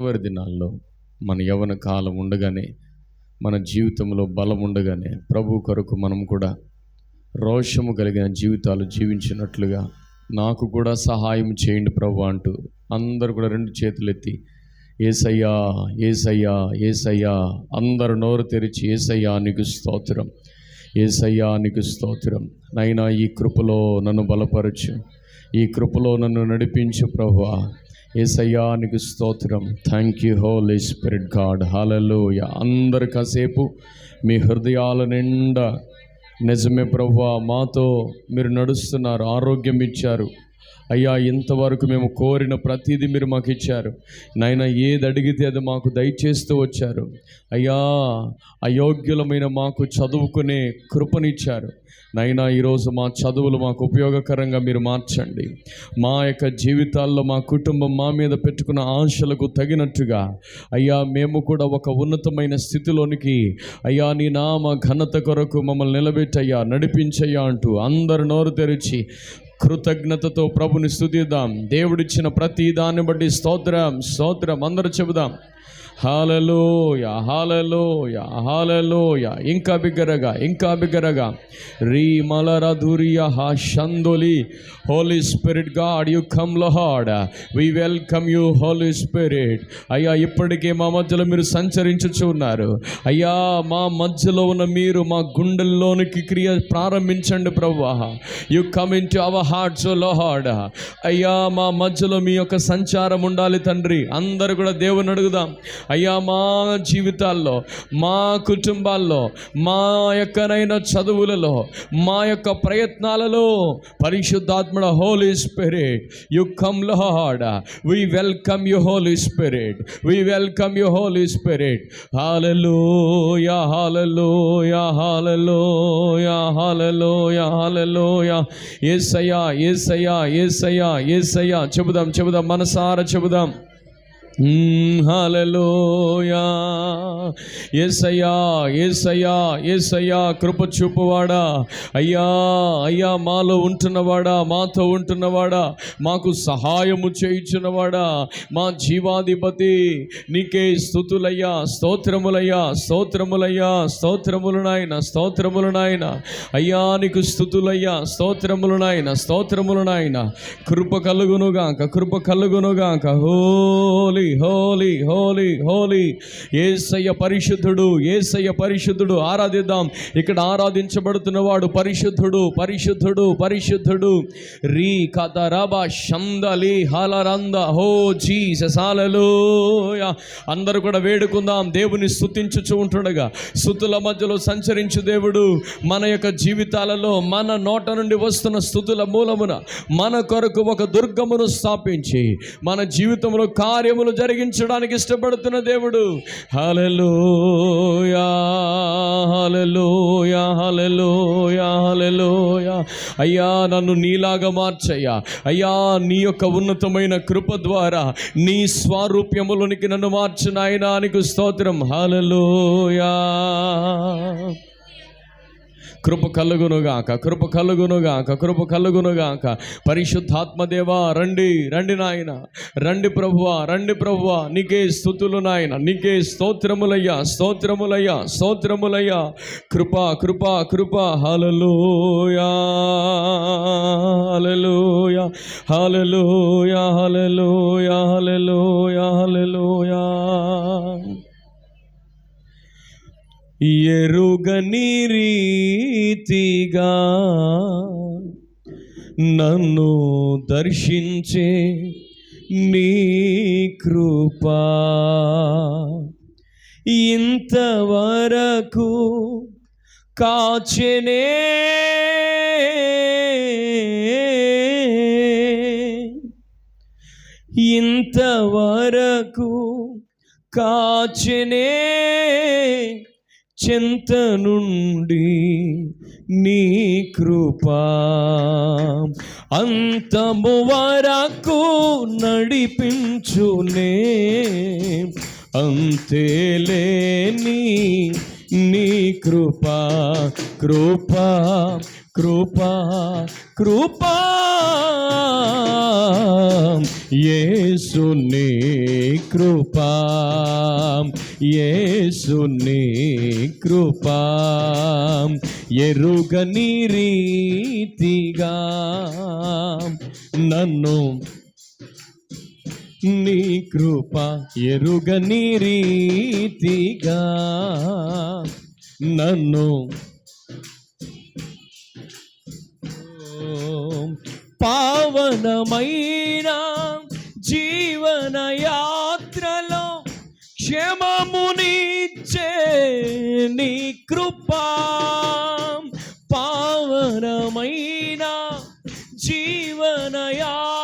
చివరి దినాల్లో మన యవన కాలం ఉండగానే మన జీవితంలో బలం ఉండగానే ప్రభు కొరకు మనం కూడా రోషము కలిగిన జీవితాలు జీవించినట్లుగా నాకు కూడా సహాయం చేయండి ప్రభు అంటూ అందరు కూడా రెండు చేతులు ఎత్తి ఏసయ్యా ఏసయ్యా ఏసయ్యా అందరు నోరు తెరిచి ఏసయ్యా నీకు స్తోత్రం ఏసయ్యా నీకు స్తోత్రం. నైనా ఈ కృపలో నన్ను బలపరచు ఈ కృపలో నన్ను నడిపించు ప్రభువా ఏసయ్యా నీకు స్తోత్రం. Thank you holy spirit God hallelujah అందరు కాసేపు మీ హృదయాల నిండా నిజమే ప్రభా మాతో మీరు నడుస్తున్నారు ఆరోగ్యం ఇచ్చారు. అయ్యా ఇంతవరకు మేము కోరిన ప్రతిదీ మీరు మాకు ఇచ్చారు. నాయన ఏది అడిగితే అది మాకు దయచేస్తూ వచ్చారు. అయ్యా అయోగ్యులమైన మాకు చదువుకునే కృపనిచ్చారు. నైనా ఈరోజు మా చదువులు మాకు ఉపయోగకరంగా మీరు మార్చండి. మా యొక్క జీవితాల్లో మా కుటుంబం మా మీద పెట్టుకున్న ఆశలకు తగినట్టుగా అయ్యా మేము కూడా ఒక ఉన్నతమైన స్థితిలోనికి అయ్యా నీ నామ ఘనత కొరకు మమ్మల్ని నిలబెట్టయ్యా నడిపించయ్యా అంటూ అందరు నోరు తెరిచి కృతజ్ఞతతో ప్రభుని స్థుతిద్దాం దేవుడిచ్చిన ప్రతి దాన్ని బట్టి స్తోత్రం స్తోత్రం. అందరూ చెబుదాం. హాలలోయ హాలలోయ హాలలోయ. ఇంకా బిగ్గరగా ఇంకా బిగ్గరగా. రీ మలరధురియ హా షందొలి. Holy spirit God you come Lord we welcome you holy spirit అయ్యా ఇప్పటికే మా మధ్యలో మీరు సంచరించుచు ఉన్నారు. అయ్యా మా మధ్యలో ఉన్న మీరు మా గుండెల్లోనికి క్రియ ప్రారంభించండి ప్రవ్వా. You come into our hearts Lord అయ్యా మా మధ్యలో మీ యొక్క సంచారం ఉండాలి తండ్రి. అందరు కూడా దేవుని అడుగుదాం. అయ్యా మా జీవితాల్లో మా కుటుంబాల్లో మా యొక్కనైన చదువులలో మా యొక్క ప్రయత్నాలలో పరిశుద్ధాత్మడ holy spirit you come Lord we welcome you holy spirit we welcome you holy spirit hallelujah hallelujah hallelujah hallelujah hallelujah ఏసయ్యా ఏసయ్యా ఏసయ్యా ఏసయ్యా చెబుదాం చెబుదాం మనసారా చెబుదాం. హలలోయా ఏసయ్యా ఏసయ్యా ఏసయ్యా కృప చూపువాడా. అయ్యా అయ్యా మాలో ఉంటున్నవాడా మాతో ఉంటున్నవాడా మాకు సహాయము చేయించున్నవాడా. మా జీవాధిపతి నీకే స్థుతులయ్యా స్తోత్రములయ్యా స్తోత్రములయ్యా స్తోత్రములు నాయన స్తోత్రములు నాయన. అయ్యా నీకు స్థుతులయ్యా స్తోత్రములు నాయన స్తోత్రములు నాయన. కృప కలుగునుగాక కృప కలుగునుగాక. హోలీ హోలీ హోలీ హోలీ ఏసయ్య పరిశుద్ధుడు ఏసయ్య పరిశుద్ధుడు ఆరాధిద్దాం. ఇక్కడ ఆరాధించబడుతున్నవాడు పరిశుద్ధుడు పరిశుద్ధుడు పరిశుద్ధుడు. రీ కథ రబ శందలి హలరంద. హో జీసస్ హల్లెలూయా. అందరూ కూడా వేడుకుందాం. దేవుని స్తుతించుచు ఉంటుండగా. స్థుతుల మధ్యలో సంచరించు దేవుడు. మన యొక్క జీవితాలలో మన నోట నుండి వస్తున్న స్థుతుల మూలమున మన కొరకు ఒక దుర్గమును స్థాపించి మన జీవితంలో కార్యములు జరిగించడానికి ఇష్టపడుతున్న దేవుడు. Hallelujah hallelujah hallelujah hallelujah. అయ్యా నన్ను నీలాగా మార్చయ్యా. అయ్యా నీ యొక్క ఉన్నతమైన కృప ద్వారా నీ స్వారూప్యములోనికి నన్ను మార్చిన ఆయనానికి నీకు స్తోత్రం. హలలోయా కృప కలుగునుగాక కృప కలుగునుగాక కృప కలుగునుగాక. పరిశుద్ధాత్మదేవా రండి రండి నాయన రండి ప్రభువా రండి ప్రభువా. నీకే స్థుతులు నాయన నీకే స్తోత్రములయ్యా స్తోత్రములయ్యా స్తోత్రములయ్యా. కృప కృప కృప hallelujah hallelujah hallelujah hallelujah hallelujah hallelujah ఎరుగని రీతిగా నన్ను దర్శించే నీ కృపా. ఇంతవరకు కాచెనే ఇంతవరకు కాచెనే చెంత నుండి నీ కృపా. అంతము వరకు నడిపించునే అంతేలేని నీ కృపా కృపా కృపా కృపా. ఏసుని కృపా ఏసుని కృపా. ఎరుగని రీతిగా నన్ను నీ కృప ఎరుగని రీతిగా నన్ను పావనమైన జీవన యాత్రలో క్షమమునిచ్చే నీ కృపా. పావనమైన జీవన యాత్ర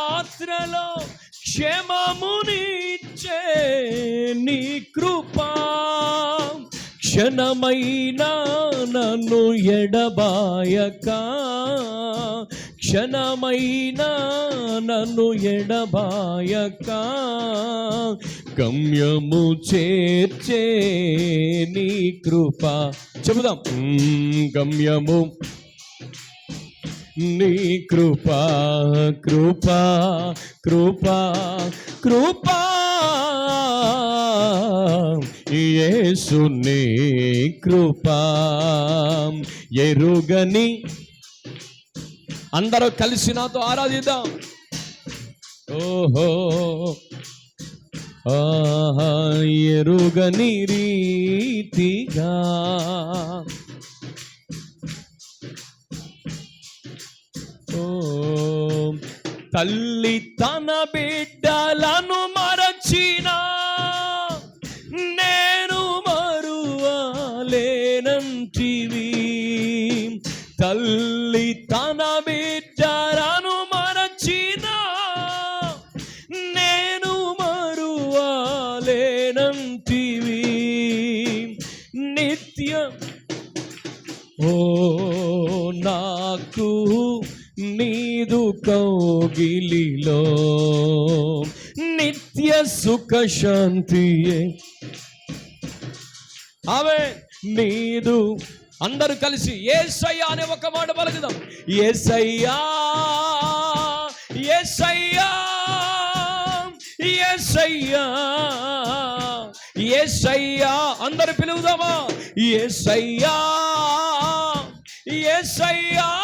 క్షమమునిచ్చే నీ కృపా. క్షణమైనా నన్ను ఎడబాయక. క్షణమైనా నన్ను ఎడబాయక. గమ్యము చేర్చే నీ కృప. చెబుదాం. గమ్యము నీ కృపా కృపా కృపా కృపా. యేసుని కృపా. ఎరుగని అందరూ కలిసి నాతో ఆరాధిద్దాం. ఓహో. ఆహా ఎరుగని రీతిగా. తల్లి తన బిడ్డలను మరచిన నేను మరువలేనంటివి. తల్లి తన బిడ్డలను నీదు నిత్య సుఖ శాంతియే. అవే నీదు. అందరూ కలిసి ఏసయ్యా అనే ఒక మాట పలుకుదాం. ఏసయ్యా ఏసయ్యా ఏసయ్యా ఏసయ్యా. అందరు పిలువుదామా? ఏసయ్యా ఏసయ్యా.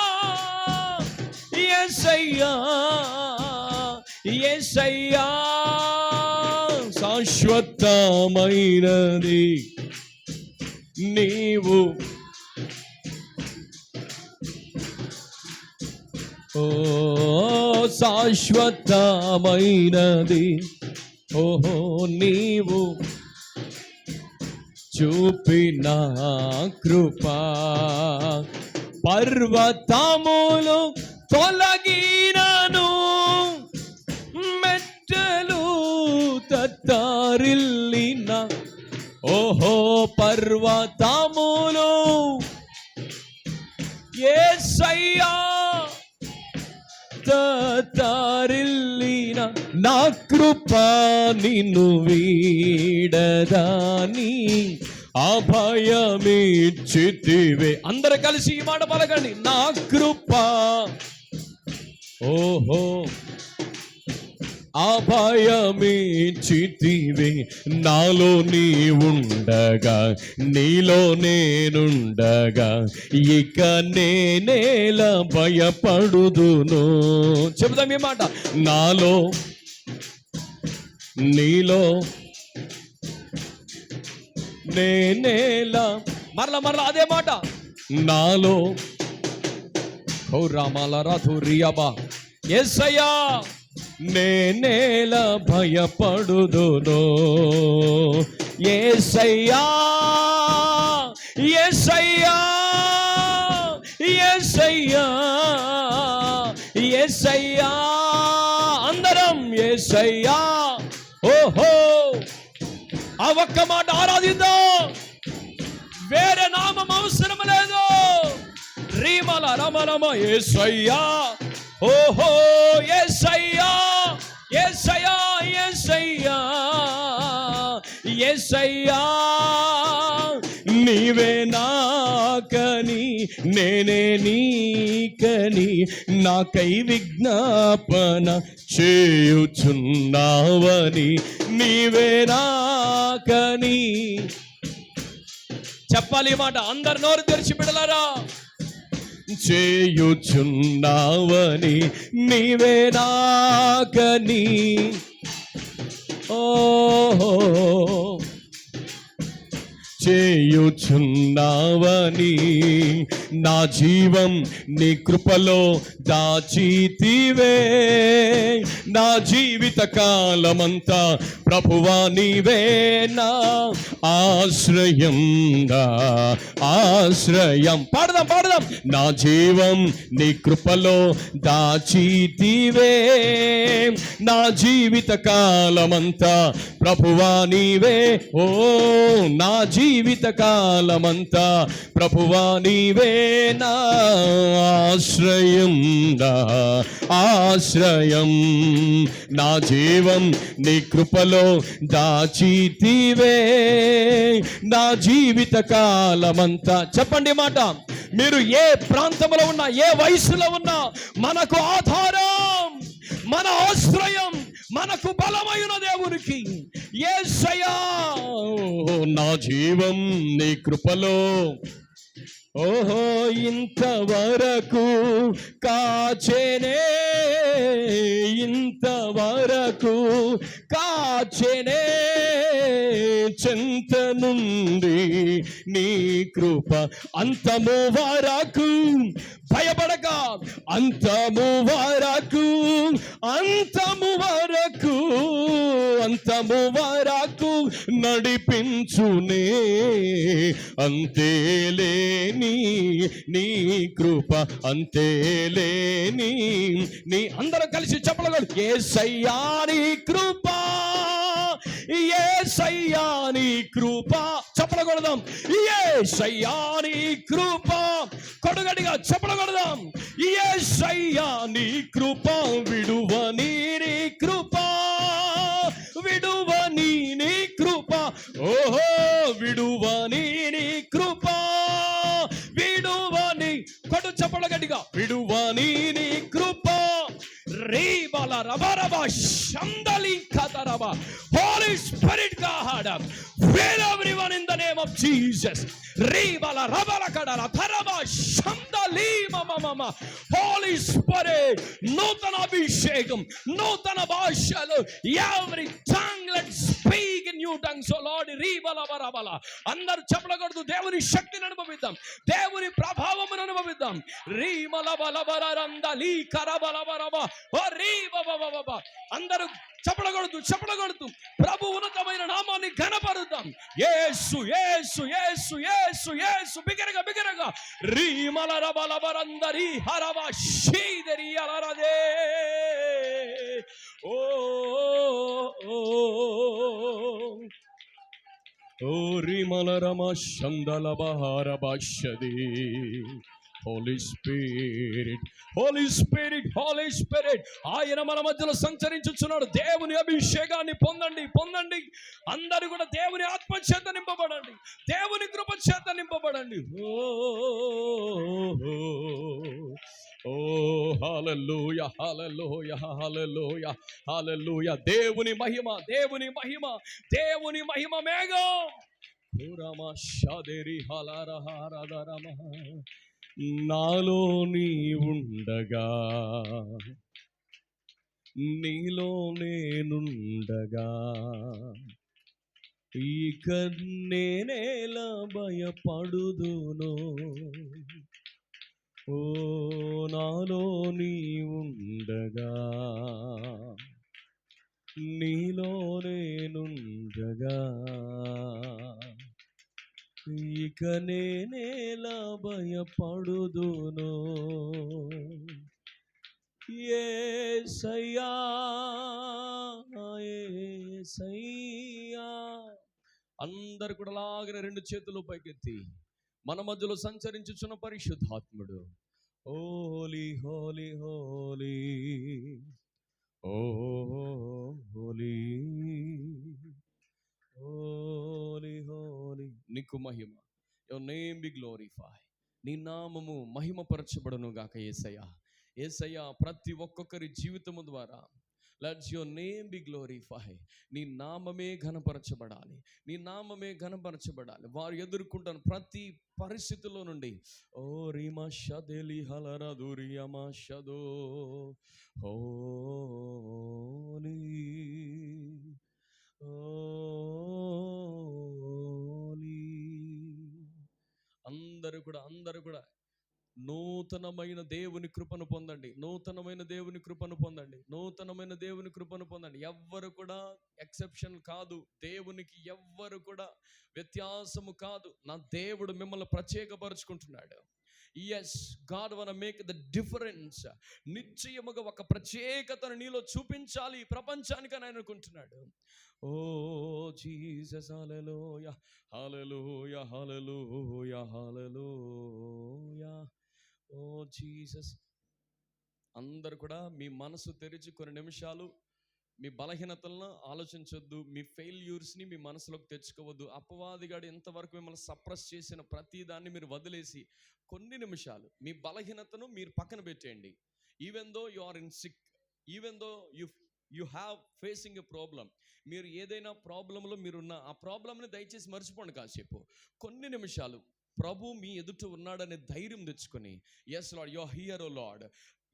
ఏసయ్యా ఏసయ్యా శాశ్వతమైనది. నీవు ఓ శాశ్వతమైనది. ఓహో నీవు చూపిన కృపా పర్వతములు తొలగినను. మెట్టలు తత్తరిల్లిన. ఓహో పర్వతములు. ఏసయ్యా తారిల్లిన నా కృప నిన్ను వీడదాని అభయమిచ్చితివే. అందరు కలిసి ఈ మాట పలకండి. నా కృప ఓహో. అభయమిచ్చితివే నాలో నీ ఉండగా నీలో నేనుండగా ఇక నేనేల భయపడుదును. చెబుదాం ఈ మాట. నాలో నీలో నేనేలా మరల మరల అదే మాట. నాలో ఓ రామాల రాధురియబా. ఎస్సయ్యా నేనేల భయపడుదును. ఏసయ్యా ఏసయ్యా ఏసయ్యా ఏసయ్యా అందరం ఏసయ్యా. ఓహో ఆ ఒక్క మాట ఆరాధిద్దాం. వేరే నామం అవసరం లేదు. రీమల రమరమ ఏసయ్యా. ఓహో ఎస్ఐయా ఎస్ఐయా ఎస్ఐయా ఎస్ఐయా నీవే నాకని నేనే నీకని నాకై విజ్ఞాపన చేయుచున్నావని నీవే నాకని చెప్పాలి మాట అందరు నోరు తెరిచి పెడలారా చేయుచున్నావని నీవే నాకని. ఓహో. చేయుచున్నావని నా జీవం నీ కృపలో దాచితివే. నా జీవిత కాలమంతా ప్రభువా నీవే నా ఆశ్రయం నా ఆశ్రయం. పాడదాం పాడదాం. నా జీవం నీ కృపలో దాచితివే. నా జీవిత కాలమంతా ప్రభువా నీవే. ఓ నా జీవిత కాలమంతా ప్రభువా నీవేనా ఆశ్రయం దా ఆశ్రయం. నా జీవం నీ కృపలో దాచితివే. నా జీవిత కాలమంతా చెప్పండి మాట. మీరు ఏ ప్రాంతంలో ఉన్నా ఏ వయసులో ఉన్నా మనకు ఆధారం మన ఆశ్రయం మనకు బలమైన దేవునికి యేసయ్యా నా జీవం నీ కృపలో. ఓహో ఇంతవరకు కాచెనే ఇంతవరకు కాచెనే చెంత నుండి నీ కృప అంతము వరకు. భయపడక అంతము వరకు అంతము వరకు. అంతము వరకు నడిపించునే. అంతేలేని నీ కృప అంతేలేని నీ అందరూ కలిసి చెప్పలేదు ఏ సయ్యారి కృప. ఏ సయ్యాని కృప. చెప్పలగొడదాం ఏ సయ్యాని కృప. కొడుగడిగా చెప్పలగొడదాం ఏ సయ్యాని కృప. విడువని నీ కృప. విడువని నీ కృప. ఓహో విడువని నీ కృప. విడువని కొడు చెప్పడగడిగా గట్టిగా. విడువని నీ కృప. రీబల రబరబ శందలి కదరబ Holy Spirit God fill everyone in the name of Jesus రీబల రబల Kadala పరమ శందలి మమ మమ హోలీ స్పిరిట్ నూతన అభిషేకం నూతన భాషలు ఎవరి tongue let speak in new tongues O Lord రీబల బరబల అందరూ చెప్పకూడదు దేవుని శక్తిని అనుభవిద్దాం దేవుని ప్రభావమును అనుభవిద్దాం రీమల బల బర రంద లీ కర బల బరబ ఓ రీ బబ బబ బబ. అందరూ చెప్పడగొడుతూ చెప్పడగొడుతూ ప్రభు ఉన్నతమైన నామాన్ని ఘనపరుద్దాం. ఏసు ఏసు ఏసు ఏసు ఏసు బిగరగా బిగరగా. రీమల రబలబరందరి హరవ శీదరి అలరదే. ఓ ఓ, ఓ రిమల రమ శందల బహార భాష్యదే. Holy spirit holy spirit holy spirit ఆయన మన మధ్యలో సంచరించుచున్నాడు. దేవుని అభిషేకాన్ని పొందండి పొందండి. అందరూ కూడా దేవుని ఆత్మ చేత నింపబడండి. దేవుని కృప చేత నింపబడండి. ఓ ఓ హల్లెలూయ హల్లెలూయ హల్లెలూయ దేవుని మహిమ దేవుని మహిమ దేవుని మహిమ మేఘం. పురమ షాదేరి హలరహారదరమ నాలో నీ ఉండగా నీలో నేనుండగా. ఇక నేనేలా భయపడుదును ఓ నాలో నీ ఉండగా నీలో నేనుండగా. ఇక నేనేలా భయపడుదును. ఏ సయ్యా ఏ సయ్యా అందరు కూడా లాగిన రెండు చేతులు పైకెత్తి మన మధ్యలో సంచరించుచున్న పరిశుద్ధాత్ముడు. హోలీ హోలీ హోలీ. ఓ హోలీ. హోలీ హోలీ నీకు మహిమ. యువర్ నేమ్ బి గ్లోరిఫై నీ నామము మహిమపరచబడును గాక ఏసయ్య. ఏసయ్య ప్రతి ఒక్కొక్కరి జీవితము ద్వారా let's your name be glorify నీ నామమే ఘనపరచబడాలి. నీ నామమే ఘనపరచబడాలి. వారు ఎదుర్కొంటున్న ప్రతి పరిస్థితుల్లో నుండి. ఓ రీమా షదెలి హలర దూరియమా షదో. హోలీ కూడా. నూతనమైన దేవుని కృపను పొందండి. నూతనమైన దేవుని కృపను పొందండి. నూతనమైన దేవుని కృపను పొందండి. ఎవ్వరు కూడా ఎక్సెప్షన్ కాదు. దేవునికి ఎవ్వరు కూడా వ్యత్యాసము కాదు. నా దేవుడు మిమ్మల్ని ప్రత్యేకపరుచుకుంటున్నాడు. Yes God one make the difference నిశ్చయముగా ఒక ప్రత్యేకతను నీలో చూపించాలి ఈ ప్రపంచానికి అని ఆయన అనుకుంటున్నాడు. ఓ జీసస్ హల్లెలూయా హల్లెలూయా హల్లెలూయా హల్లెలూయా. ఓ జీసస్ అందరు కూడా మీ మనసు తెరిచి కొన్ని నిమిషాలు మీ బలహీనతలను ఆలోచించొద్దు మీ ఫెయిల్యూర్స్ని మీ మనసులోకి తెచ్చుకోవద్దు. అపవాదిగాడు ఎంతవరకు మిమ్మల్ని సప్రెస్ చేసిన ప్రతి దాన్ని మీరు వదిలేసి కొన్ని నిమిషాలు మీ బలహీనతను మీరు పక్కన పెట్టేయండి. Even though you are in sick even though you you have facing a problem మీరు ఏదైనా ప్రాబ్లంలో మీరున్న ఆ ప్రాబ్లమ్ని దయచేసి మర్చిపోండి కాసేపు. కొన్ని నిమిషాలు ప్రభు మీ ఎదుట ఉన్నాడనే ధైర్యం తెచ్చుకొని yes Lord you here oh Lord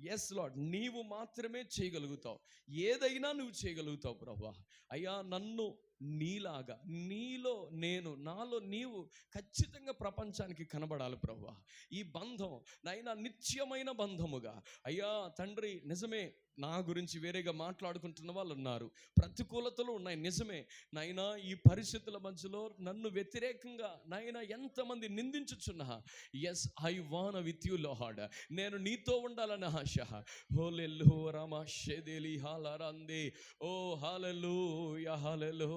yes Lord నీవు మాత్రమే చేయగలుగుతావు. ఏదైనా నువ్వు చేయగలుగుతావు ప్రభా. అయ్యా నన్ను నీలాగా నీలో నేను నాలో నీవు ఖచ్చితంగా ప్రపంచానికి కనబడాలి ప్రభా. ఈ బంధం నైనా నిత్యమైన బంధముగా. అయ్యా తండ్రి నిజమే నా గురించి వేరేగా మాట్లాడుకుంటున్న వాళ్ళు ఉన్నారు. ప్రతికూలతలు ఉన్నాయి. నిజమే. నైనా ఈ పరిస్థితుల మధ్యలో నన్ను వ్యతిరేకంగా నైనా ఎంతమంది నిందించుచున్నా yes I want with you Lord నేను నీతో ఉండాలని ఆశ. హోలెల్లు రమ షెదెలి హాలరందే ఓ హాలలు హాలలు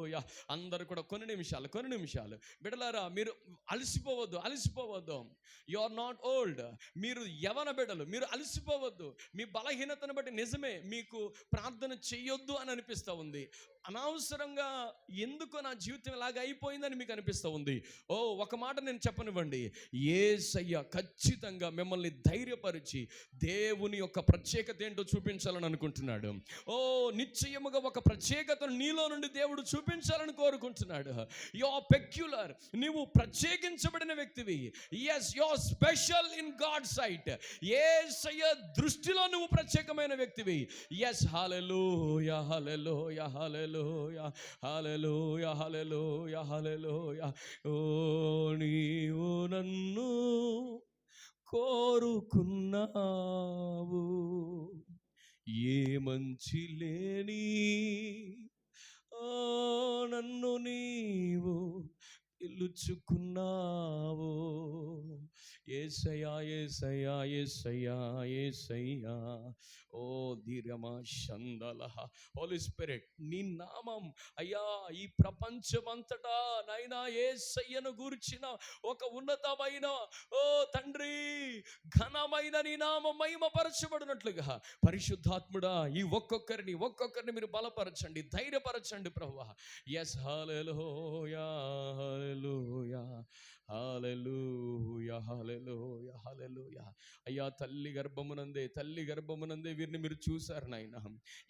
అందరు కూడా కొన్ని నిమిషాలు కొన్ని నిమిషాలు. బిడలారా మీరు అలసిపోవద్దు అలసిపోవద్దు. యు ఆర్ నాట్ ఓల్డ్ మీరు యవన బిడలు మీరు అలసిపోవద్దు. మీ బలహీనతను బట్టి నిజమే మీకు ప్రార్థన చేయొద్దు అని అనిపిస్తూ ఉంది. అనవసరంగా ఎందుకు నా జీవితం ఇలాగ అయిపోయిందని మీకు అనిపిస్తూ ఉంది. ఓ ఒక మాట నేను చెప్పనివ్వండి. ఏసయ్య ఖచ్చితంగా మిమ్మల్ని ధైర్యపరిచి దేవుని యొక్క ప్రత్యేకత ఏంటో చూపించాలని అనుకుంటున్నాడు. ఓ నిశ్చయముగా ఒక ప్రత్యేకతను నీలో నుండి దేవుడు చూపించాలని కోరుకుంటున్నాడు. యో పెక్యులర్. నీవు ప్రత్యేకించబడిన వ్యక్తివి. Yes you're special in God sight ఏసయ్య దృష్టిలో నువ్వు ప్రత్యేకమైన వ్యక్తివి. Yes hallelujah hallelujah hallelujah hallelujah hallelujah hallelujah ఓ నీవు నన్ను కోరుకున్నావు ఏ మంచి లేని ఓ నన్ను నీవు పిలుచుకున్నావు ఏసయా ఏసయా ఏసయా ఏసయ్యా. ఓ ధీరమా చందల హోలీ స్పిరిట్ నీ నామం. అయ్యా ఈ ప్రపంచమంతటా నైనా ఏసయ్యను గూర్చిన ఒక ఉన్నతమైన ఓ తండ్రి ఘనమైన నీ నామం మహిమపరచబడినట్లుగా. పరిశుద్ధాత్ముడా ఈ ఒక్కొక్కరిని ఒక్కొక్కరిని మీరు బలపరచండి ధైర్యపరచండి ప్రభు yes hallelujah hallelujah hallelujah hallelujah hallelujah. అయ్యా తల్లి గర్భమునందే తల్లి గర్భమునందే వీరిని మీరు చూశారు నాయన.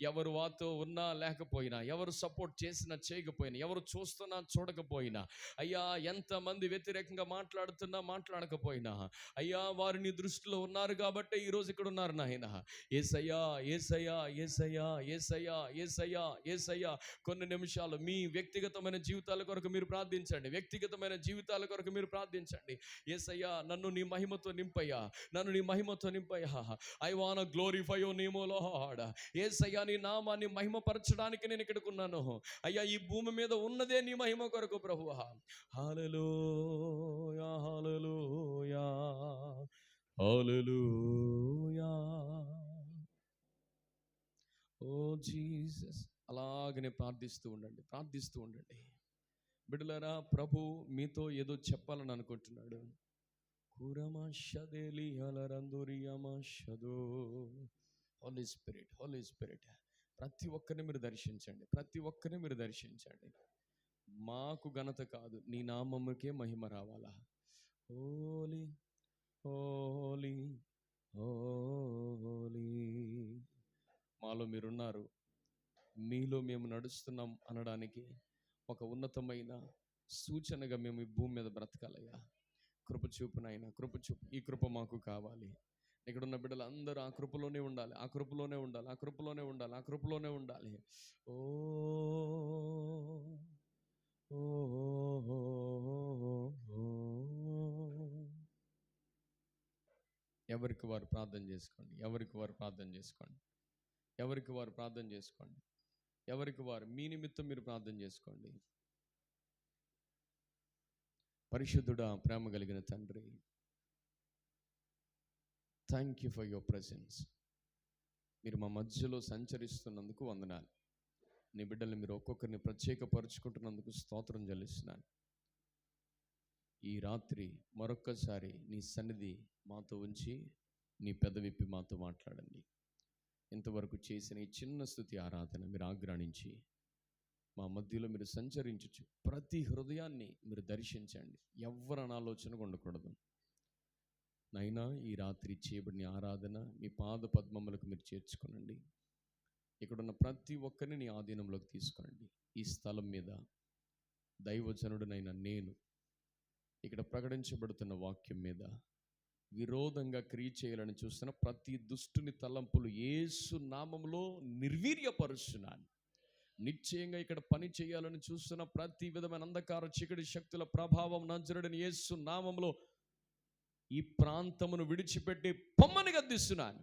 ఎవరు వాతో ఉన్నా లేకపోయినా ఎవరు సపోర్ట్ చేసినా చేయకపోయినా ఎవరు చూస్తున్నా చూడకపోయినా అయ్యా ఎంతమంది వ్యతిరేకంగా మాట్లాడుతున్నా మాట్లాడకపోయినా అయ్యా వారు నీ దృష్టిలో ఉన్నారు కాబట్టి ఈరోజు ఇక్కడ ఉన్నారు నాయన. ఏసయ్యా ఏసయ్యా ఏసయ్యా ఏసయ్యా ఏసయ్యా ఏసయ్యా. కొన్ని నిమిషాలు మీ వ్యక్తిగతమైన జీవితాల కొరకు మీరు ప్రార్థించండి. వ్యక్తిగతమైన జీవితాల కొరకు మీరు ప్రార్థించండి. ఏసయ్యా నన్ను నీ మహిమతో నింపయ్యా. నన్ను నీ మహిమతో నింపయ్యా. ఐ వాన్ గ్లోరిఫై యో నేమో లార్డ్ ఏసయ్యా నీ నామాన్ని మహిమపరచడానికి నేను ఇక్కడికి ఉన్నాను. అయ్యా ఈ భూమి మీద ఉన్నదే నీ మహిమ కొరకు ప్రభు హాలలు హాలలు ఓ జీసస్ అలాగనే ప్రార్థిస్తూ ఉండండి ప్రార్థిస్తూ ఉండండి. బిడ్డలారా ప్రభు మీతో ఏదో చెప్పాలని అనుకుంటున్నాడు. కురమాషదేలి హోలీ స్పిరిట్ హోలీ స్పిరిట్ ప్రతి ఒక్కరిని మీరు దర్శించండి ప్రతి ఒక్కరిని మీరు దర్శించండి. మాకు ఘనత కాదు నీ నామముకే మహిమ రావాలా? హోలీ హోలీ హోలీ మాలో మీరున్నారు మీలో మేము నడుస్తున్నాం అనడానికి ఒక ఉన్నతమైన సూచనగా మేము ఈ భూమి మీద బ్రతకాలయ్యా. కృప చూపునైనా కృప చూపు. ఈ కృప మాకు కావాలి. ఇక్కడ ఉన్న బిడ్డలు అందరూ ఆ కృపలోనే ఉండాలి. ఆ కృపలోనే ఉండాలి. ఆ కృపలోనే ఉండాలి. ఆ కృపలోనే ఉండాలి. ఓ ఓ, ఓ. ఎవరికి వారు ప్రార్థన చేసుకోండి? ఎవరికి వారు ప్రార్థన చేసుకోండి? ఎవరికి వారు ప్రార్థన చేసుకోండి? ఎవరికి వారు? మీ నిమిత్తం మీరు ప్రార్థన చేసుకోండి. పరిశుద్ధుడా ప్రేమ కలిగిన తండ్రి thank you for your presence మీరు మా మధ్యలో సంచరిస్తున్నందుకు వందనాలు. నీ బిడ్డల్ని మీరు ఒక్కొక్కరిని ప్రత్యేకపరుచుకుంటున్నందుకు స్తోత్రం చెల్లిస్తున్నాను. ఈ రాత్రి మరొక్కసారి నీ సన్నిధి మాతో ఉంచి నీ పెదవిప్పి మాతో మాట్లాడండి. ఇంతవరకు చేసిన ఈ చిన్న స్థుతి ఆరాధన మీరు ఆగ్రాణించి మా మధ్యలో మీరు సంచరించచ్చు ప్రతి హృదయాన్ని మీరు దర్శించండి. ఎవరి ఆలోచన ఉండకూడదు. నైనా ఈ రాత్రి చేయబడిన ఆరాధన మీ పాద పద్మములకు మీరు చేర్చుకోనండి. ఇక్కడున్న ప్రతి ఒక్కరిని నీ ఆధీనంలోకి తీసుకురండి. ఈ స్థలం మీద దైవజనుడినైన నేను ఇక్కడ ప్రకటించబడుతున్న వాక్యం మీద విరోధంగా క్రియ చేయాలని చూస్తున్న ప్రతి దుష్టుని తలంపులు ఏసు నామంలో నిర్వీర్యపరుస్తున్నాను. నిశ్చయంగా ఇక్కడ పని చేయాలని చూస్తున్న ప్రతి విధమైన అంధకార చీకటి శక్తుల ప్రభావం నంజరుడని యేసు నామంలో ఈ ప్రాంతమును విడిచిపెట్టి పొమ్మని గద్దిస్తున్నాను.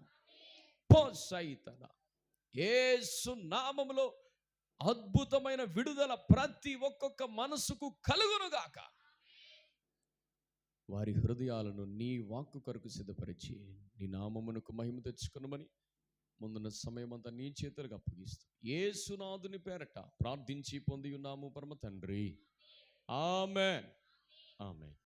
పో సైతన. ఏసు నామములో అద్భుతమైన విడుదల ప్రతి ఒక్కొక్క మనసుకు కలుగునుగాక. వారి హృదయాలను నీ వాక్కు కొరకు సిద్ధపరిచి నీ నామమునకు మహిమ తెచ్చుకునమని ముందున్న సమయం అంతా నీ చేతులకు అప్పగిస్తూ ఏసునాథుని పేరట ప్రార్థించి పొంది ఉన్నాము పరమ తండ్రి. ఆమె ఆమె